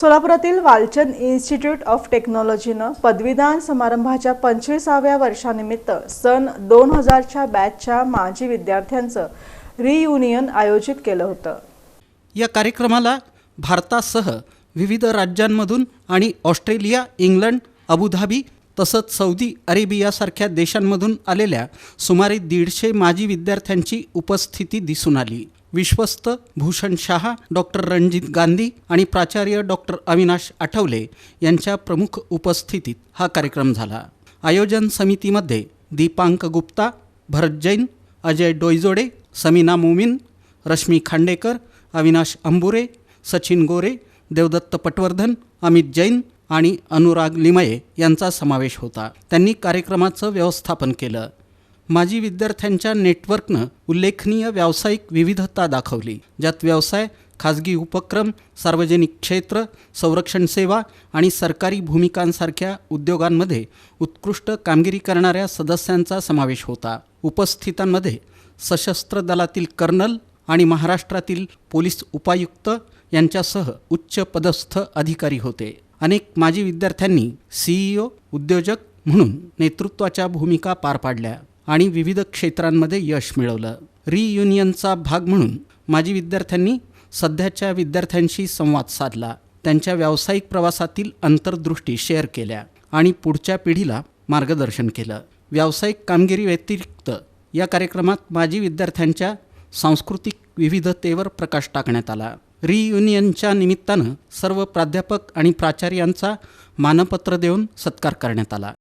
सोलापुरातील Walchand institute of टेक्नॉलॉजीनं पदवीदान समारंभाच्या पंचवीसाव्या वर्षानिमित्त सन दोन हजारच्या बॅचच्या माजी विद्यार्थ्यांचं रियुनियन आयोजित केलं होतं. या कार्यक्रमाला भारतासह विविध राज्यांमधून आणि ऑस्ट्रेलिया इंग्लंड अबुधाबी तसंच सौदी अरेबियासारख्या देशांमधून आलेल्या सुमारे दीडशे माजी विद्यार्थ्यांची उपस्थिती दिसून आली. विश्वस्त भूषण शहा डॉक्टर रणजित गांधी आणि प्राचार्य डॉक्टर अविनाश आठवले यांच्या प्रमुख उपस्थितीत हा कार्यक्रम झाला. आयोजन समितीमध्ये दीपांक गुप्ता भरत जैन अजय डोईजोडे समीना मोमीन रश्मी खांडेकर अविनाश अंबुरे सचिन गोरे देवदत्त पटवर्धन अमित जैन आणि अनुराग लिमये यांचा समावेश होता. त्यांनी कार्यक्रमाचं व्यवस्थापन केलं. माजी विद्यार्थ्यांच्या नेटवर्कनं उल्लेखनीय व्यावसायिक विविधता दाखवली ज्यात व्यवसाय खाजगी उपक्रम सार्वजनिक क्षेत्र संरक्षण सेवा आणि सरकारी भूमिकांसारख्या उद्योगांमध्ये उत्कृष्ट कामगिरी करणाऱ्या सदस्यांचा समावेश होता. उपस्थितांमध्ये सशस्त्र दलातील कर्नल आणि महाराष्ट्रातील पोलीस उपायुक्त यांच्यासह उच्च पदस्थ अधिकारी होते. अनेक माजी विद्यार्थ्यांनी सीईओ उद्योजक म्हणून नेतृत्वाच्या भूमिका पार पाडल्या आणि विविध क्षेत्रांमध्ये यश मिळवलं. रियुनियनचा भाग म्हणून माजी विद्यार्थ्यांनी सध्याच्या विद्यार्थ्यांशी संवाद साधला. त्यांच्या व्यावसायिक प्रवासातील अंतर्दृष्टी शेअर केल्या आणि पुढच्या पिढीला मार्गदर्शन केलं. व्यावसायिक कामगिरी व्यतिरिक्त या कार्यक्रमात माजी विद्यार्थ्यांच्या सांस्कृतिक विविधतेवर प्रकाश टाकण्यात आला. रियुनियनच्या निमित्तानं सर्व प्राध्यापक आणि प्राचार्यांचा मानपत्र देऊन सत्कार करण्यात आला.